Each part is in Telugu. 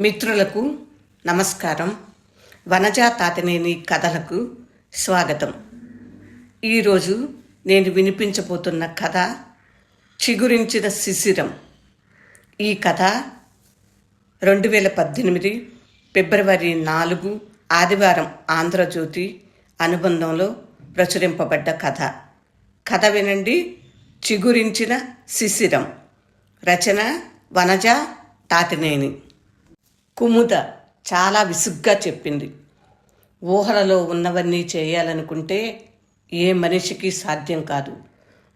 మిత్రులకు నమస్కారం. వనజా తాతనేని కథలకు స్వాగతం. ఈరోజు నేను వినిపించబోతున్న కథ చిగురించిన శిశిరం. ఈ కథ రెండు వేల పద్దెనిమిది ఫిబ్రవరి నాలుగు ఆదివారం ఆంధ్రజ్యోతి అనుబంధంలో ప్రచురింపబడ్డ కథ. కథ వినండి. చిగురించిన శిశిరం. రచన వనజ తాతినేని. కుముద చాలా విసుగ్గా చెప్పింది. ఊహలలో ఉన్నవన్నీ చేయాలనుకుంటే ఏ మనిషికి సాధ్యం కాదు.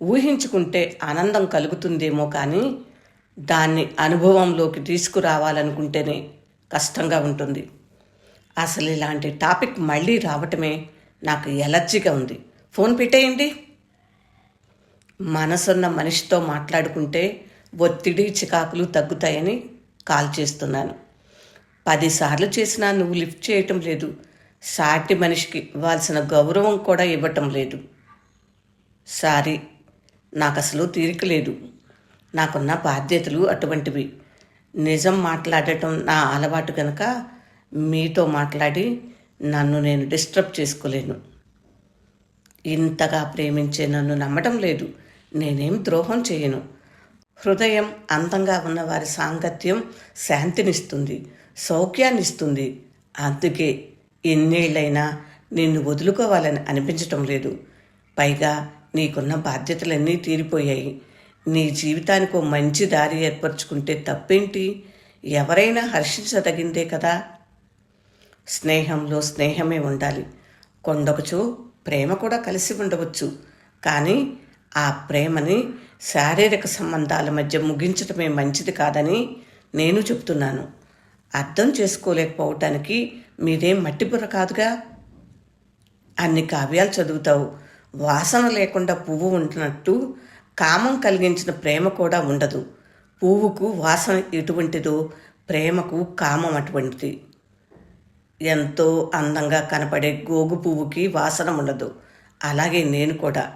ఊహించుకుంటే ఆనందం కలుగుతుందేమో కానీ దాన్ని అనుభవంలోకి తీసుకురావాలనుకుంటేనే కష్టంగా ఉంటుంది. అసలు ఇలాంటి టాపిక్ మళ్ళీ రావటమే నాకు ఎలర్జీగా ఉంది. ఫోన్ పెట్టేయండి. మనసున్న మనిషితో మాట్లాడుకుంటే ఒత్తిడి చికాకులు తగ్గుతాయని కాల్ చేస్తున్నాను. పదిసార్లు చేసినా నువ్వు లిఫ్ట్ చేయటం లేదు. సాటి మనిషికి ఇవ్వాల్సిన గౌరవం కూడా ఇవ్వటం లేదు. సారీ నాకు అసలు తీరిక లేదు. నాకున్న బాధ్యతలు అటువంటివి. నిజం మాట్లాడటం నా అలవాటు కనుక మీతో మాట్లాడి నన్ను నేను డిస్టర్బ్ చేసుకోలేను. ఇంతగా ప్రేమించే నన్ను నమ్మటం లేదు. నేనేం ద్రోహం చేయను. హృదయం అందంగా ఉన్న వారి సాంగత్యం శాంతినిస్తుంది. సౌఖ్యాన్నిస్తుంది. అందుకే ఎన్నేళ్ళైనా నిన్ను వదులుకోవాలని అనిపించటం లేదు. పైగా నీకున్న బాధ్యతలన్నీ తీరిపోయాయి. నీ జీవితానికి ఓ మంచి దారి ఏర్పరచుకుంటే తప్పేంటి? ఎవరైనా హర్షించదగిందే కదా? స్నేహంలో స్నేహమే ఉండాలి. కొండొకచో ప్రేమ కూడా కలిసి ఉండవచ్చు. కానీ ఆ ప్రేమని శారీరక సంబంధాల మధ్య ముగించటమే మంచిది కాదని నేను చెప్తున్నాను. అర్థం చేసుకోలేకపోవటానికి మీరేం మట్టిపుర కాదుగా? అన్ని కావ్యాలు చదువుతావు. వాసన లేకుండా పువ్వు ఉంటున్నట్టు కామం కలిగించిన ప్రేమ కూడా ఉండదు. పువ్వుకు వాసన ఎటువంటిదో ప్రేమకు కామం అటువంటిది. ఎంతో అందంగా కనపడే గోగు పువ్వుకి వాసన ఉండదు. అలాగే నేను కూడా.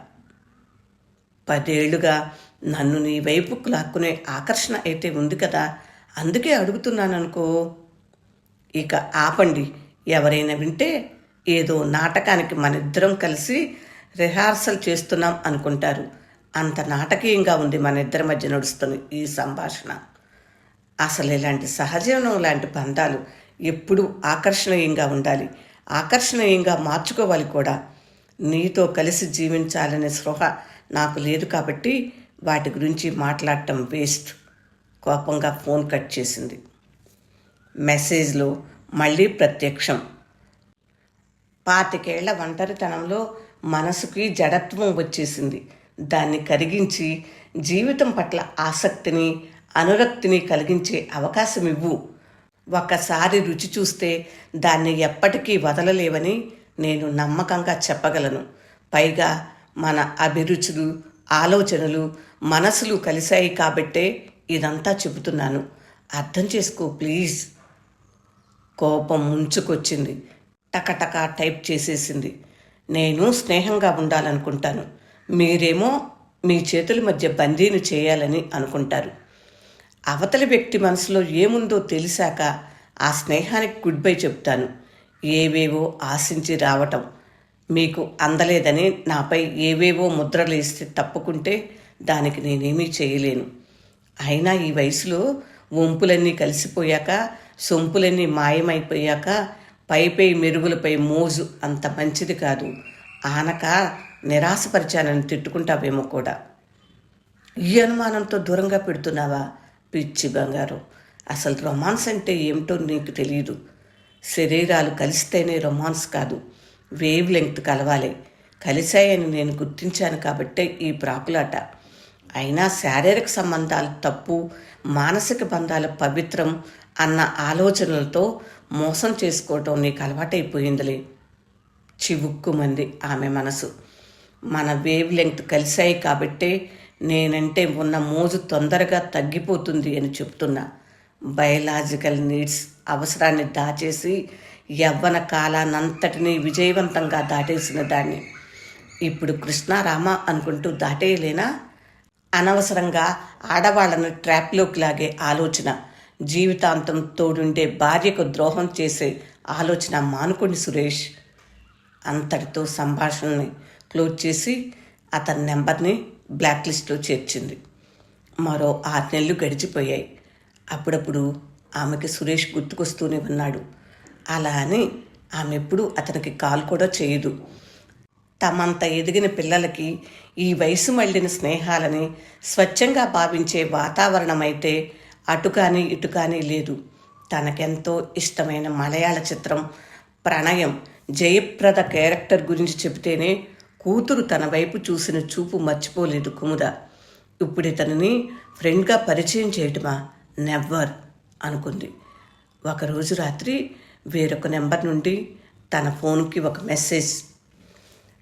పదేళ్ళుగా నన్ను నీ వైపుకు లాక్కునే ఆకర్షణ అయితే ఉంది కదా? అందుకే అడుగుతున్నాను అనుకో ఇక ఆపండి. ఎవరైనా వింటే ఏదో నాటకానికి మనిద్దరం కలిసి రిహార్సల్ చేస్తున్నాం అనుకుంటారు. అంత నాటకీయంగా ఉంది మన ఇద్దరి మధ్య నడుస్తున్న ఈ సంభాషణ. అసలు ఇలాంటి సహజీవనం లాంటి బంధాలు ఎప్పుడూ ఆకర్షణీయంగా ఉండాలి. ఆకర్షణీయంగా మార్చుకోవాలి కూడా. నీతో కలిసి జీవించాలనే స్పృహ నాకు లేదు కాబట్టి వాటి గురించి మాట్లాడటం వేస్ట్. కోపంగా ఫోన్ కట్ చేసింది. మెసేజ్లో మళ్ళీ ప్రత్యక్షం. పాతికేళ్ళ ఒంటరితనంలో మనసుకి జడత్వం వచ్చేసింది. దాన్ని కరిగించి జీవితం పట్ల ఆసక్తిని అనురక్తిని కలిగించే అవకాశం ఇవ్వు ఒక్కసారి రుచి చూస్తే దాన్ని ఎప్పటికీ వదలలేవని నేను నమ్మకంగా చెప్పగలను. పైగా మన అభిరుచులు ఆలోచనలు మనసులు కలిశాయి కాబట్టే ఇదంతా చెబుతున్నాను. అర్థం చేసుకో ప్లీజ్. కోపం ముంచుకొచ్చింది. టకటక టైప్ చేసేసింది. నేను స్నేహంగా ఉండాలనుకుంటాను. మీరేమో మీ చేతుల మధ్య బందీని చేయాలని అనుకుంటారు. అవతలి వ్యక్తి మనసులో ఏముందో తెలిసాక ఆ స్నేహానికి గుడ్ బై చెప్తాను. ఏవేవో ఆశించి రావటం. మీకు అందలేదని నాపై ఏవేవో ముద్రలు ఇస్తే తప్పుకుంటే దానికి నేనేమీ చేయలేను. అయినా ఈ వయసులో వంపులన్నీ కలిసిపోయాక సొంపులన్నీ మాయమైపోయాక పైపై మెరుగులపై మోజు అంత మంచిది కాదు. ఆనక నిరాశపరిచానని తిట్టుకుంటావేమో కూడా. ఈ అనుమానంతో దూరంగా పెడుతున్నావా? పిచ్చి బంగారం. అసలు రొమాన్స్ అంటే ఏమిటో నీకు తెలియదు శరీరాలు కలిస్తేనే రొమాన్స్ కాదు. వేవ్ లెంగ్త్ కలవాలి. కలిశాయని నేను గుర్తించాను కాబట్టే ఈ ప్రాకులాట. అయినా శారీరక సంబంధాలు తప్పు మానసిక బంధాలు పవిత్రం అన్న ఆలోచనలతో మోసం చేసుకోవటం నీకు అలవాటైపోయిందిలే. చివుక్కుమంది ఆమె మనసు. మన వేవ్ లెంగ్త్ కలిశాయి కాబట్టే నేనంటే ఉన్న మోజు తొందరగా తగ్గిపోతుంది అని చెప్తున్నా. బయలాజికల్ నీడ్స్ అవసరాన్ని దాచేసి యవ్వన కాలానంతటినీ విజయవంతంగా దాటేసిన దాన్ని. ఇప్పుడు కృష్ణారామ అనుకుంటూ దాటేయలేనా? అనవసరంగా ఆడవాళ్ళను ట్రాప్లోకి లాగే ఆలోచన జీవితాంతం తోడుండే భార్యకు ద్రోహం చేసే ఆలోచన మానుకోండి సురేష్. అంతటితో సంభాషణని క్లోజ్ చేసి అతని నెంబర్ని బ్లాక్ లిస్ట్లో చేర్చింది. మరో ఆరు నెలలు గడిచిపోయాయి. అప్పుడప్పుడు ఆమెకి సురేష్ గుర్తుకొస్తూనే ఉన్నాడు. అలా అని ఆమె ఎప్పుడూ అతనికి కాల్ కూడా చేయదు. తమంత ఎదిగిన పిల్లలకి ఈ వయసు మళ్ళిన స్నేహాలని స్వచ్ఛంగా భావించే వాతావరణం అయితే అటు కానీ ఇటు కానీ లేదు. తనకెంతో ఇష్టమైన మలయాళ చిత్రం ప్రణయం జయప్రద క్యారెక్టర్ గురించి చెబితేనే కూతురు తన వైపు చూసిన చూపు మర్చిపోలేదు కుముద. ఇప్పుడు ఇతనిని ఫ్రెండ్గా పరిచయం చేయటమా? నెవ్వర్ అనుకుంది. ఒకరోజు రాత్రి వేరొక నెంబర్ నుండి తన ఫోన్కి ఒక మెసేజ్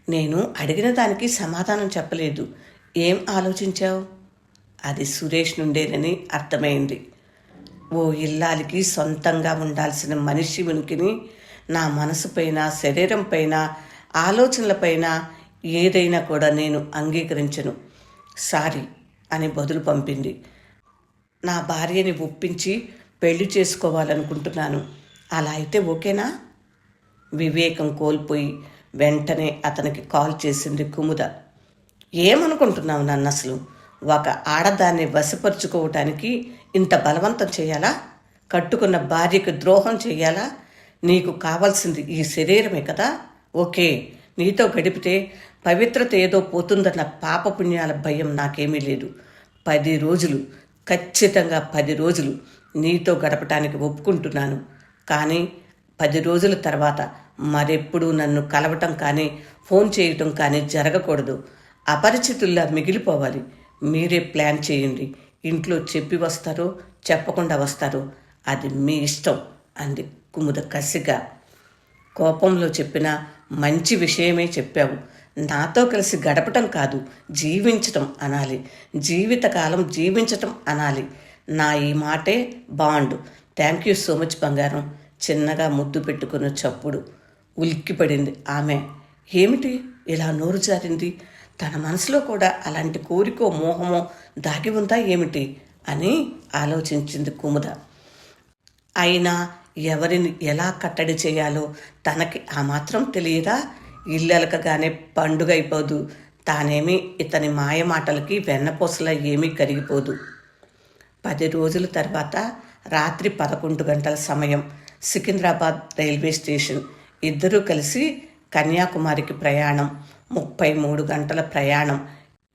నేను అడిగిన దానికి సమాధానం చెప్పలేదు. ఏం ఆలోచించావు? అది సురేష్ నుండేనని అర్థమైంది. ఓ ఇల్లాలికి సొంతంగా ఉండాల్సిన మనిషి ఉనికిని నా మనసుపైన శరీరంపైన ఆలోచనలపైన ఏదైనా కూడా నేను అంగీకరించను. సారీ అని బదులు పంపింది. నా భార్యని ఒప్పించి పెళ్ళి చేసుకోవాలనుకుంటున్నాను. అలా అయితే ఓకేనా? వివేకం కోల్పోయి వెంటనే అతనికి కాల్ చేసింది కుముద. ఏమనుకుంటున్నావు నన్ను అసలు ఒక ఆడదాన్ని వశపరుచుకోవటానికి ఇంత బలవంతం చేయాలా? కట్టుకున్న భార్యకు ద్రోహం చేయాలా? నీకు కావాల్సింది ఈ శరీరమే కదా? ఓకే నీతో గడిపితే పవిత్రత ఏదో పోతుందన్న పాపపుణ్యాల భయం నాకేమీ లేదు. పది రోజులు ఖచ్చితంగా పది రోజులు నీతో గడపటానికి ఒప్పుకుంటున్నాను. కానీ పది రోజుల తర్వాత మరెప్పుడు నన్ను కలవటం కానీ ఫోన్ చేయటం కానీ జరగకూడదు. అపరిచితుల్లా మిగిలిపోవాలి. మీరే ప్లాన్ చేయండి. ఇంట్లో చెప్పి వస్తారో చెప్పకుండా వస్తారో అది మీ ఇష్టం అంది కుముద కసిగా. కోపంలో చెప్పిన మంచి విషయమే చెప్పావు. నాతో కలిసి గడపటం కాదు జీవించటం అనాలి. జీవితకాలం జీవించటం అనాలి. నా ఈ మాటే bond. Thank you so much బంగారం. చిన్నగా ముద్దు పెట్టుకున్న చప్పుడు. ఉలిక్కిపడింది. ఆమె ఏమిటి? ఇలా నోరు జారింది? తన మనసులో కూడా అలాంటి కోరికో మోహమో దాగి ఉందా ఏమిటి? అని ఆలోచించింది కుముద. అయినా ఎవరిని ఎలా కట్టడి చేయాలో తనకి ఆ మాత్రం తెలియదా? ఇల్లలకగానే పండుగ అయిపోదు. తానేమి ఇతని మాయ మాటలకి వెన్నపూసల ఏమీ కరిగిపోదు. పది రోజుల తర్వాత రాత్రి పదకొండు గంటల సమయం. Secunderabad railway station. ఇద్దరూ కలిసి కన్యాకుమారికి ప్రయాణం ముప్పై మూడు గంటల ప్రయాణం.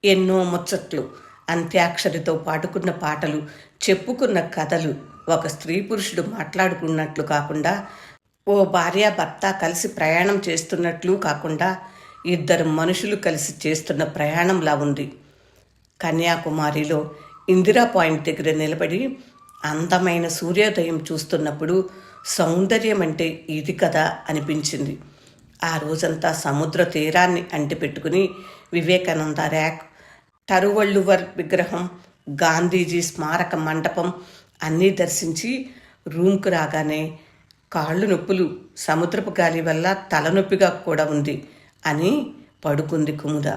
ఎన్నో ముచ్చట్లు అంత్యాక్షరితో పాడుకున్న పాటలు చెప్పుకున్న కథలు. ఒక స్త్రీ పురుషుడు మాట్లాడుకున్నట్లు కాకుండా ఓ భార్య భర్త కలిసి ప్రయాణం చేస్తున్నట్లు కాకుండా ఇద్దరు మనుషులు కలిసి చేస్తున్న ప్రయాణంలా ఉంది. కన్యాకుమారిలో ఇందిరా పాయింట్ దగ్గర నిలబడి అందమైన సూర్యోదయం చూస్తున్నప్పుడు సౌందర్యం అంటే ఇది కదా అనిపించింది. ఆ రోజంతా సముద్ర తీరాన్ని అంటిపెట్టుకుని వివేకానంద ర్యాక్ టరువళ్ళువర్ విగ్రహం గాంధీజీ స్మారక మండపం అన్నీ దర్శించి రూమ్కు రాగానే కాళ్ళు నొప్పులు సముద్రపు గాలి వల్ల తలనొప్పిగా కూడా ఉంది అని పడుకుంది కుముద.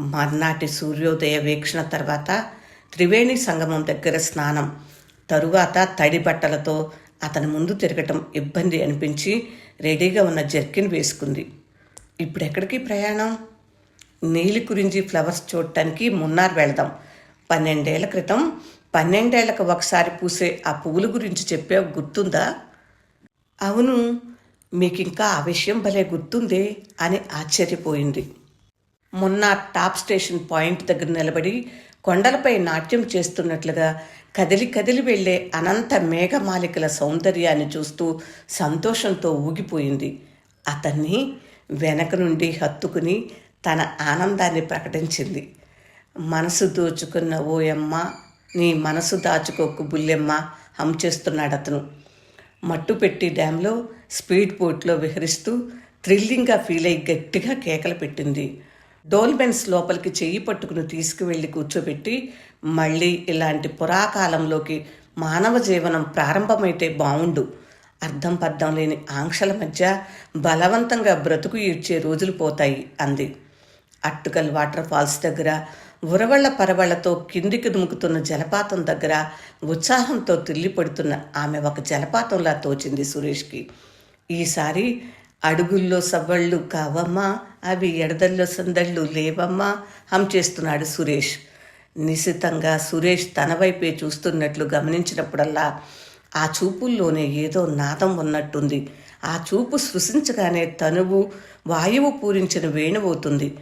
మర్నాటి సూర్యోదయ వీక్షణ తర్వాత త్రివేణి సంగమం దగ్గర స్నానం తరువాత తడి బట్టలతో అతని ముందు తిరగటం ఇబ్బంది అనిపించి రెడీగా ఉన్న జర్కిన్ వేసుకుంది. ఇప్పుడు ఎక్కడికి ప్రయాణం? నీలి కురించి ఫ్లవర్స్ చూడటానికి మున్నార్ వెళదాం. పన్నెండేళ్ళ క్రితం పన్నెండేళ్ళకు ఒకసారి పూసే ఆ పువ్వుల గురించి చెప్పే గుర్తుందా? అవును మీకు ఇంకా ఆ విషయం భలే గుర్తుందే అని ఆశ్చర్యపోయింది. మొన్న టాప్ స్టేషన్ పాయింట్ దగ్గర నిలబడి కొండలపై నాట్యం చేస్తున్నట్లుగా కదిలి కదిలి వెళ్ళే అనంత మేఘమాలికల సౌందర్యాన్ని చూస్తూ సంతోషంతో ఊగిపోయింది. అతన్ని వెనక నుండి హత్తుకుని తన ఆనందాన్ని ప్రకటించింది. మనసు దోచుకున్న ఓయమ్మ నీ మనసు దాచుకోకు బుల్లెమ్మ హంచేస్తున్నాడు అతను. మట్టుపెట్టి డ్యాంలో స్పీడ్ బోట్లో విహరిస్తూ థ్రిల్లింగ్గా ఫీల్ అయ్యి గట్టిగా కేకలు పెట్టింది. డోల్బెన్స్ లోపలికి చెయ్యి పట్టుకుని తీసుకువెళ్ళి కూర్చోబెట్టి మళ్ళీ ఇలాంటి పురాకాలంలోకి మానవ జీవనం ప్రారంభమైతే బావుండు. అర్థం పర్థం లేని ఆంక్షల మధ్య బలవంతంగా బ్రతుకు ఈడ్చే రోజులు పోతాయి అంది. అట్టుకల్ వాటర్ ఫాల్స్ దగ్గర ఉరవళ్ళ పరవళ్ళతో కిందికి దుముకుతున్న జలపాతం దగ్గర ఉత్సాహంతో తిల్లిపడుతున్న ఆమె ఒక జలపాతంలా తోచింది సురేష్కి. ఈసారి అడుగుల్లో సవ్వళ్ళు కావమ్మా అవి ఎడదల్లో సందళ్ళు లేవమ్మా హం చేస్తున్నాడు సురేష్. నిశితంగా సురేష్ తన వైపే చూస్తున్నట్లు గమనించినప్పుడల్లా ఆ చూపుల్లోనే ఏదో నాదం ఉన్నట్టుంది. ఆ చూపు సృశించగానే తనువు వాయువు పూరించిన వేణువవుతుంది.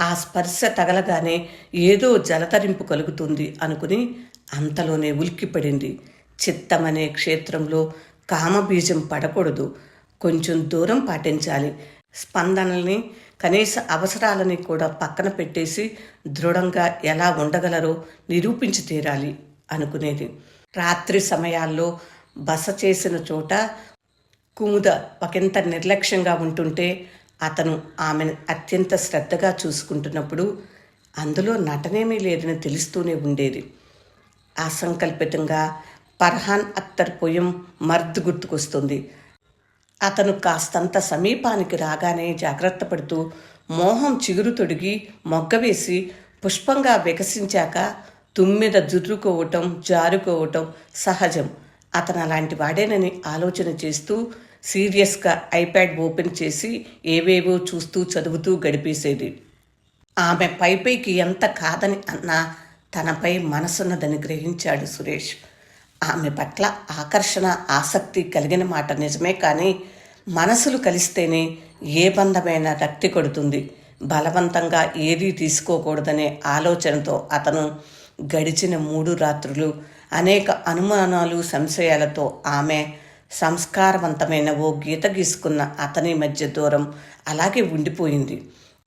ఆ స్పర్శ తగలగానే ఏదో జలతరింపు కలుగుతుంది అనుకుని అంతలోనే ఉలిక్కిపడింది. చిత్తమనే క్షేత్రంలో కామబీజం పడకూడదు. కొంచెం దూరం పాటించాలి. స్పందనల్ని కనీస అవసరాలని కూడా పక్కన పెట్టేసి దృఢంగా ఎలా ఉండగలరో నిరూపించి తీరాలి అనుకునేది. రాత్రి సమయాల్లో బస చేసిన చోట కుముద ఒకంత నిర్లక్ష్యంగా ఉంటుంటే అతను ఆమెను అత్యంత శ్రద్ధగా చూసుకుంటున్నప్పుడు అందులో నటనేమీ లేదని తెలుస్తూనే ఉండేది. అసంకల్పితంగా పర్హాన్ అత్తర్ పొయ్యం మర్ద్ గుర్తుకొస్తుంది. అతను కాస్తంత సమీపానికి రాగానే జాగ్రత్త పడుతూ మోహం చిగురు తొడిగి మొగ్గవేసి పుష్పంగా వికసించాక తుమ్మెద జుర్రుకోవటం జారుకోవటం సహజం. అతను అలాంటి వాడేనని ఆలోచన చేస్తూ సీరియస్గా ఐప్యాడ్ ఓపెన్ చేసి ఏవేవో చూస్తూ చదువుతూ గడిపేసేది. ఆమె పైపైకి ఎంత కాదని అన్నా తనపై మనసున్నదని గ్రహించాడు సురేష్. ఆమె పట్ల ఆకర్షణ ఆసక్తి కలిగిన మాట నిజమే కానీ మనసులు కలిస్తేనే ఏ బంధమైనా రక్తి కొడుతుంది. బలవంతంగా ఏదీ తీసుకోకూడదనే ఆలోచనతో అతను గడిచిన మూడు రాత్రులు అనేక అనుమానాలు సంశయాలతో ఆమె సంస్కారవంతమైన ఓ గీత గీసుకున్న అతని మధ్య దూరం అలాగే ఉండిపోయింది.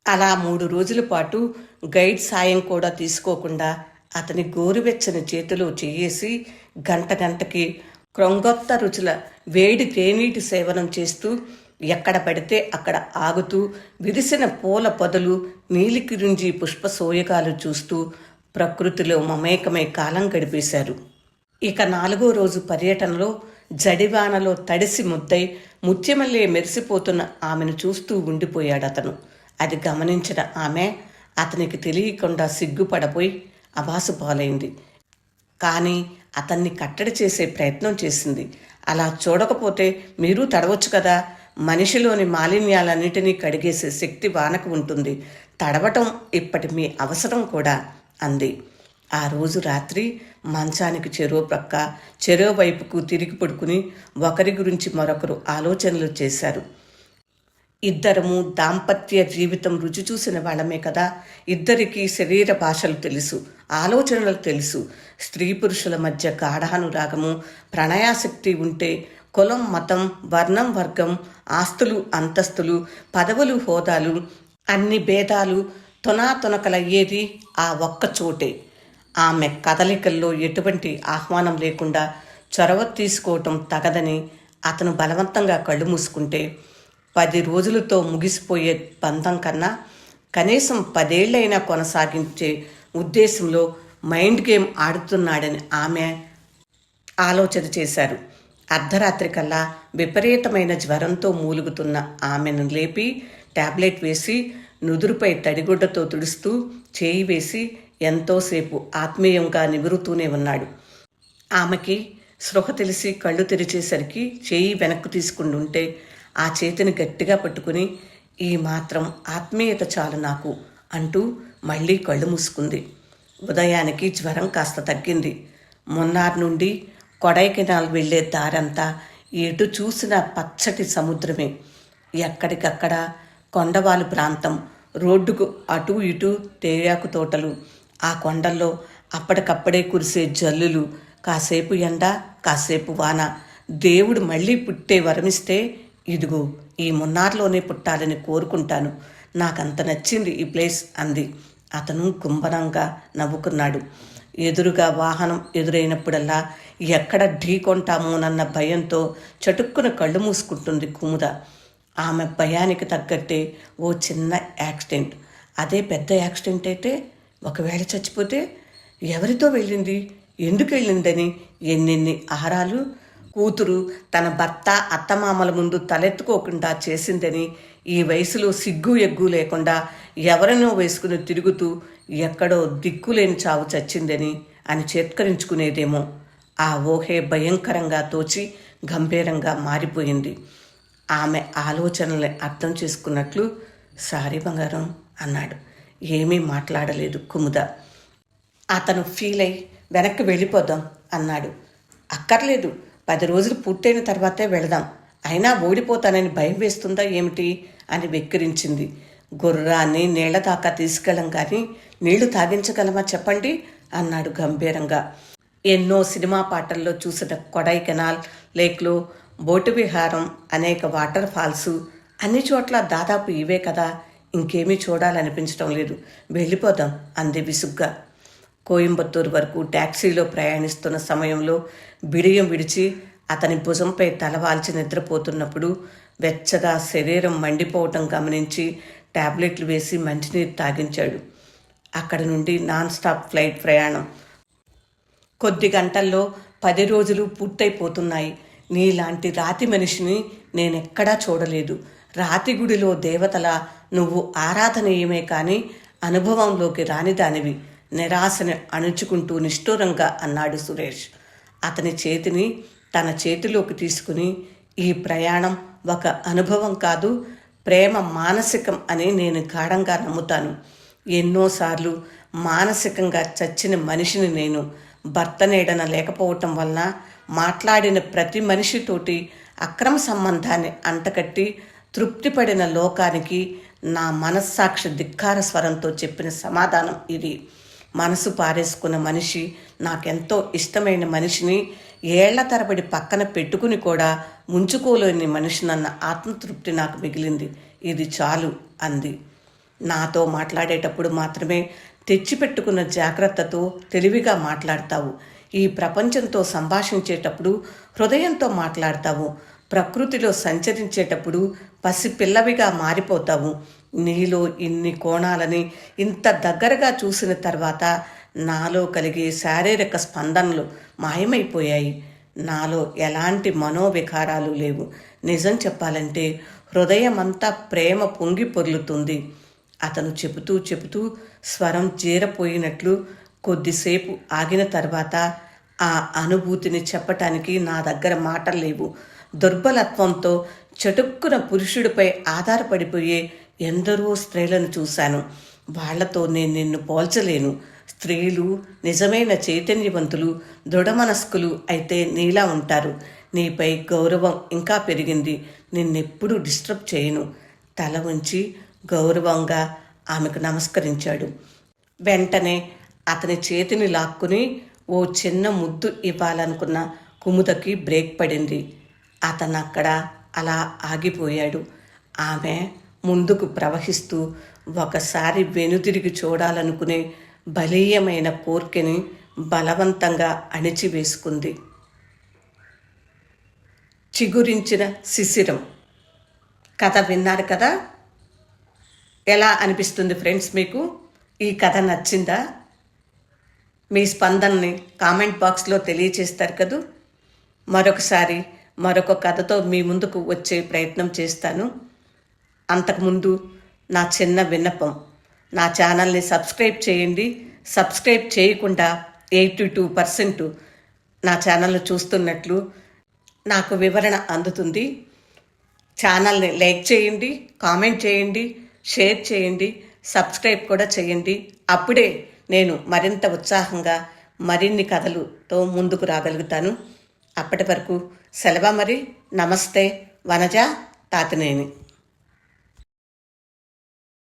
అలా మూడు రోజుల పాటు గైడ్ సాయం కూడా తీసుకోకుండా అతని గోరువెచ్చని చేతిలో చేయేసి గంట గంటకి క్రొంగొత్త రుచుల వేడి తేనీటి సేవనం చేస్తూ ఎక్కడ పడితే అక్కడ ఆగుతూ విరిసిన పూల పొదలు నీలికిరుంజి పుష్ప సోయగాలు చూస్తూ ప్రకృతిలో మమేకమై కాలం గడిపేశారు. ఇక నాలుగో రోజు పర్యటనలో జడివానలో తడిసి ముద్దై ముత్యమల్లే మెరిసిపోతున్న ఆమెను చూస్తూ ఉండిపోయాడు అతను అది గమనించిన ఆమె అతనికి తెలియకుండా సిగ్గుపడపోయి అబాసు పాలైంది కానీ అతన్ని కట్టడి చేసే ప్రయత్నం చేసింది. అలా చూడకపోతే మీరు తడవచ్చు కదా? మనిషిలోని మాలిన్యాలన్నిటినీ కడిగేసే శక్తి వానకు ఉంటుంది. తడవటం ఇప్పటి మీ అవసరం కూడా అంది. ఆ రోజు రాత్రి మంచానికి చెరో ప్రక్క చెరో వైపుకు తిరిగి పడుకుని ఒకరి గురించి మరొకరు ఆలోచనలు చేశారు. ఇద్దరము దాంపత్య జీవితం రుచి చూసిన వాళ్ళమే కదా. ఇద్దరికీ శరీర భాషలు తెలుసు ఆలోచనలు తెలుసు. స్త్రీ పురుషుల మధ్య గాఢానురాగము ప్రణయాశక్తి ఉంటే కులం మతం వర్ణం వర్గం ఆస్తులు అంతస్తులు పదవులు హోదాలు అన్ని భేదాలు తునాతునకలయ్యేది ఆ ఒక్క చోటే. ఆమె కదలికల్లో ఎటువంటి ఆహ్వానం లేకుండా చొరవ తీసుకోవటం తగదని అతను బలవంతంగా కళ్ళు మూసుకుంటే పది రోజులతో ముగిసిపోయే బంధం కన్నా కనీసం పదేళ్ళైనా కొనసాగించే ఉద్దేశంలో మైండ్ గేమ్ ఆడుతున్నాడని ఆమె ఆలోచన చేశారు. అర్ధరాత్రి కల్లా విపరీతమైన జ్వరంతో మూలుగుతున్న ఆమెను లేపి టాబ్లెట్ వేసి నుదురుపై తడిగుడ్డతో తుడుస్తూ చేయి వేసి ఎంతోసేపు ఆత్మీయంగా నిగురుతూనే ఉన్నాడు. ఆమెకి స్పృహ తెలిసి కళ్ళు తెరిచేసరికి చేయి వెనక్కు తీసుకుంటుంటే ఆ చేతిని గట్టిగా పట్టుకుని ఈ మాత్రం ఆత్మీయత చాలు నాకు అంటూ మళ్ళీ కళ్ళు మూసుకుంది. ఉదయానికి జ్వరం కాస్త తగ్గింది. మొన్నార్ నుండి కొడైకెనాల్ వెళ్ళే దారంతా ఎటు చూసిన పచ్చటి సముద్రమే. ఎక్కడికక్కడ కొండవాలు ప్రాంతం రోడ్డుకు అటు ఇటు తేయాకు తోటలు. ఆ కొండల్లో అప్పటికప్పుడే కురిసే జల్లులు కాసేపు ఎండ కాసేపు వాన. దేవుడు మళ్ళీ పుట్టే వరమిస్తే ఇదిగో ఈ మున్నార్లోనే పుట్టాలని కోరుకుంటాను. నాకంత నచ్చింది ఈ ప్లేస్ అంది. అతను కుంభనంగా నవ్వుకున్నాడు. ఎదురుగా వాహనం ఎదురైనప్పుడల్లా ఎక్కడ ఢీకొంటామోనన్న భయంతో చటుక్కున కళ్ళు మూసుకుంటుంది కుముద. ఆమె భయానికి తగ్గట్టే ఓ చిన్న యాక్సిడెంట్. అదే పెద్ద యాక్సిడెంట్ అయితే ఒకవేళ చచ్చిపోతే ఎవరితో వెళ్ళింది? ఎందుకు వెళ్ళిందని ఎన్నెన్ని ఆహారాలు కూతురు తన భర్త అత్తమామల ముందు తలెత్తుకోకుండా చేసిందని ఈ వయసులో సిగ్గు ఎగ్గు లేకుండా ఎవరినో వేసుకుని తిరుగుతూ ఎక్కడో దిక్కులేని చావు చచ్చిందని అని చేత్కరించుకునేదేమో. ఆ ఊహే భయంకరంగా తోచి గంభీరంగా మారిపోయింది. ఆమె ఆలోచనల్ని అర్థం చేసుకున్నట్లు సారీ బంగారం అన్నాడు. ఏమీ మాట్లాడలేదు కుముద. అతను ఫీల్ అయి వెనక్కి వెళ్ళిపోదాం అన్నాడు. అక్కర్లేదు. పది రోజులు పూర్తయిన తర్వాతే వెళదాం. అయినా ఓడిపోతానని భయం వేస్తుందా ఏమిటి? అని వెక్కిరించింది. గుర్రాన్ని నీళ్ళ దాకా తీసుకెళ్ళం కానీ నీళ్ళు తాగించగలమా చెప్పండి? అన్నాడు గంభీరంగా. ఎన్నో సినిమా పాటల్లో చూసిన కొడై కెనాల్ లేక్లో బోటు విహారం అనేక వాటర్ ఫాల్స్ అన్ని చోట్ల దాదాపు ఇవే కదా. ఇంకేమీ చూడాలనిపించడం లేదు. వెళ్ళిపోదాం అంది విసుగ్గా. కోయంబత్తూరు వరకు ట్యాక్సీలో ప్రయాణిస్తున్న సమయంలో బిడియం విడిచి అతని భుజంపై తలవాల్చి నిద్రపోతున్నప్పుడు వెచ్చగా శరీరం మండిపోవటం గమనించి టాబ్లెట్లు వేసి మంచినీరు తాగించాడు. అక్కడ నుండి నాన్ స్టాప్ ఫ్లైట్ ప్రయాణం. కొద్ది గంటల్లో పది రోజులు పూర్తయిపోతున్నాయి. నీలాంటి రాతి మనిషిని నేనెక్కడా చూడలేదు. రాతి గుడిలో దేవతల నువ్వు ఆరాధనీయమే కానీ అనుభవంలోకి రానిదానివి నిరాశను అణుచుకుంటూ నిష్ఠూరంగా అన్నాడు సురేష్. అతని చేతిని తన చేతిలోకి తీసుకుని ఈ ప్రయాణం ఒక అనుభవం కాదు ప్రేమ మానసికం అని నేను గాఢంగా నమ్ముతాను. ఎన్నోసార్లు మానసికంగా చచ్చిన మనిషిని నేను భర్త నీడన లేకపోవటం వలన మాట్లాడిన ప్రతి మనిషితోటి అక్రమ సంబంధాన్ని అంటకట్టి తృప్తిపడిన లోకానికి నా మనస్సాక్షి ధిక్కార స్వరంతో చెప్పిన సమాధానం ఇది. మనసు పారేసుకున్న మనిషి నాకెంతో ఇష్టమైన మనిషిని ఏళ్ళ తరబడి పక్కన పెట్టుకుని కూడా ముంచుకోలేని మనిషినన్న ఆత్మతృప్తి నాకు మిగిలింది. ఇది చాలు అంది. నాతో మాట్లాడేటప్పుడు మాత్రమే తెచ్చిపెట్టుకున్న జాగ్రత్తతో తెలివిగా మాట్లాడతావు. ఈ ప్రపంచంతో సంభాషించేటప్పుడు హృదయంతో మాట్లాడతావు. ప్రకృతిలో సంచరించేటప్పుడు పసిపిల్లవిగా మారిపోతావు. నీలో ఇన్ని కోణాలని ఇంత దగ్గరగా చూసిన తర్వాత నాలో కలిగే శారీరక స్పందనలు మాయమైపోయాయి. నాలో ఎలాంటి మనోవికారాలు లేవు. నిజం చెప్పాలంటే హృదయమంతా ప్రేమ పొంగి పొర్లుతుంది. అతను చెబుతూ చెబుతూ స్వరం జీరపోయినట్లు కొద్దిసేపు ఆగిన తర్వాత ఆ అనుభూతిని చెప్పటానికి నా దగ్గర మాటలు లేవు. దుర్బలత్వంతో చటుక్కున పురుషుడిపై ఆధారపడిపోయే ఎందరో స్త్రీలను చూశాను. వాళ్ళతో నేను నిన్ను పోల్చలేను. స్త్రీలు నిజమైన చైతన్యవంతులు దృఢమనస్కులు అయితే నీలా ఉంటారు. నీపై గౌరవం ఇంకా పెరిగింది. నిన్నెప్పుడూ డిస్టర్బ్ చేయను. తల ఉంచి గౌరవంగా ఆమెకు నమస్కరించాడు. వెంటనే అతని చేతిని లాక్కుని ఓ చిన్న ముద్దు ఇవ్వాలనుకున్న కుముదకి బ్రేక్ పడింది. అతను అక్కడ అలా ఆగిపోయాడు. ఆమె ముందుకు ప్రవహిస్తూ ఒకసారి వెనుతిరిగి చూడాలనుకునే బలీయమైన కోర్కెని బలవంతంగా అణిచివేసుకుంది. చిగురించిన శిశిరం. కథ విన్నారు కదా? ఎలా అనిపిస్తుంది ఫ్రెండ్స్ మీకు? ఈ కథ నచ్చిందా? మీ స్పందనని కామెంట్ బాక్స్లో తెలియచేస్తారు కదూ? మరొకసారి మరొక కథతో మీ ముందుకు వచ్చే ప్రయత్నం చేస్తాను. అంతకుముందు నా చిన్న విన్నపం. నా ఛానల్ని సబ్స్క్రైబ్ చేయండి. సబ్స్క్రైబ్ చేయకుండా ఎయిటీ టూ పర్సెంట్ నా ఛానల్ను చూస్తున్నట్లు నాకు వివరణ అందుతుంది. ఛానల్ని లైక్ చేయండి కామెంట్ చేయండి షేర్ చేయండి సబ్స్క్రైబ్ కూడా చేయండి. అప్పుడే నేను మరింత ఉత్సాహంగా మరిన్ని కథలుతో ముందుకు రాగలుగుతాను. అప్పటి వరకు సెలవు మరి. నమస్తే వనజ తాతినేని.